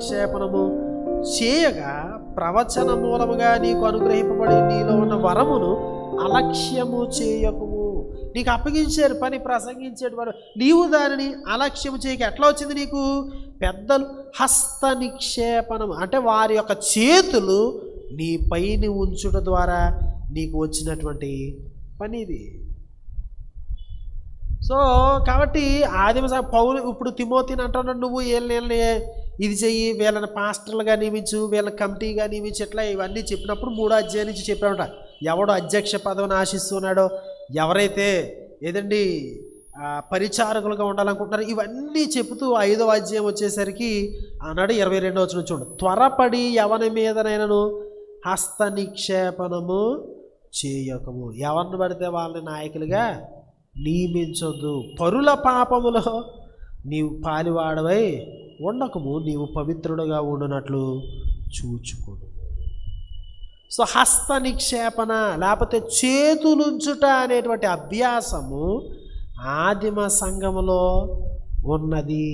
నిక్షేపణము చేయగా ప్రవచన మూలముగా నీకు అనుగ్రహింపబడి నీలో ఉన్న వరమును అలక్ష్యము చేయకము. నీకు అప్పగించారు పని ప్రసంగించేటవాడు నీవు దానిని అలక్ష్యము చేయక ఎట్లా వచ్చింది నీకు? పెద్దలు హస్త నిక్షేపణం అంటే వారి యొక్క చేతులు నీ పైని ఉంచుట ద్వారా నీకు వచ్చినటువంటి పని ఇది. సో కాబట్టి ఆదిమ పౌరు ఇప్పుడు తిమోతిని అంటున్నాడు నువ్వు వీళ్ళని ఇది చెయ్యి వీళ్ళని పాస్టర్లుగా నియమించు వీళ్ళని కమిటీగా నియమించు ఇట్లా ఇవన్నీ చెప్పినప్పుడు మూడో అధ్యాయం నుంచి చెప్పామట ఎవడు అధ్యక్ష పదవిని ఆశిస్తున్నాడో ఎవరైతే ఏదండి పరిచారకులుగా ఉండాలనుకుంటున్నారో ఇవన్నీ చెబుతూ ఐదో అధ్యాయం వచ్చేసరికి ఆనాడు ఇరవై రెండో వచ్చిన చూడు. త్వరపడి ఎవరి మీదనైనాను హస్త నిక్షేపణము చేయకము. ఎవరిని పడితే వాళ్ళని నాయకులుగా నియమించొద్దు. పరుల పాపములో నీవు పాలివాడవై ఉండకము నీవు పవిత్రుడుగా ఉండునట్లు చూచుకోడు సో హస్త నిక్షేపణ లేకపోతే చేతులుంచుట అనేటువంటి అభ్యాసము ఆదిమ సంఘములో ఉన్నది.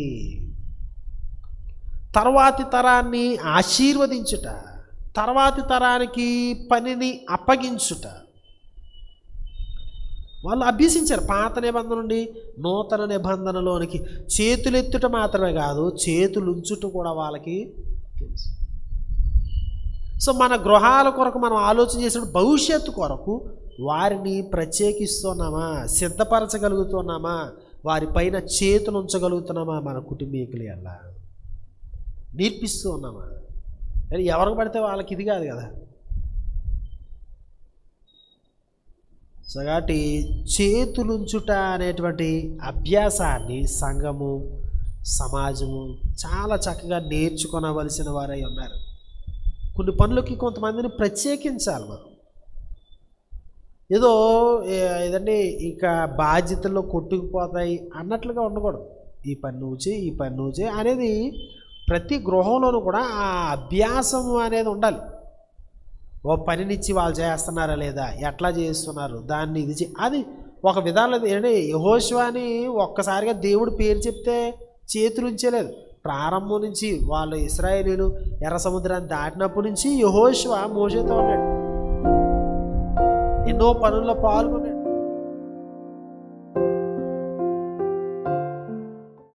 తర్వాతి తరాన్ని ఆశీర్వదించుట తర్వాతి తరానికి పనిని అప్పగించుట వాళ్ళు అభ్యసించారు. పాత నిబంధన నుండి నూతన నిబంధనలోనికి చేతులెత్తుట మాత్రమే కాదు చేతులు ఉంచుట కూడా వాళ్ళకి తెలుసు. సో మన గృహాల కొరకు మనం ఆలోచన చేసిన భవిష్యత్తు కొరకు వారిని ప్రత్యేకిస్తున్నామా? సిద్ధపరచగలుగుతున్నామా? వారిపైన చేతులు ఉంచగలుగుతున్నామా మన కుటుంబీకులు ఎలా? నేర్పిస్తూ ఉన్నామా ఎవరికి పడితే వాళ్ళకి ఇది కాదు కదా. సో కాబట్టి చేతులుంచుట అనేటువంటి అభ్యాసాన్ని సంఘము సమాజము చాలా చక్కగా నేర్చుకొనవలసిన వారై ఉన్నారు. కొన్ని పనులకి కొంతమందిని ప్రత్యేకించాలి మనం. ఏదో ఏదండి ఇక బాధ్యతల్లో కొట్టుకుపోతాయి అన్నట్లుగా ఉండకూడదు. ఈ పని నువ్వు చేయి ఈ పని నువ్వు చేయి అనేది ప్రతి గృహంలోనూ కూడా ఆ అభ్యాసం అనేది ఉండాలి. ఓ పనినిచ్చి వాళ్ళు చేస్తున్నారా లేదా? ఎట్లా చేస్తున్నారు? దాన్ని ఇది అది ఒక విధానంలో ఏంటంటే యహోశివాని ఒక్కసారిగా దేవుడు పేరు చెప్తే చేతులు ఉంచలేదు ప్రారంభం నుంచి వాళ్ళు ఇస్రాయేలీలు ఎర్ర సముద్రాన్ని దాటినప్పటి నుంచి యహోశివ మోసతో ఉన్నాడు. ఎన్నో పనుల్లో పాల్గొన్నాడు.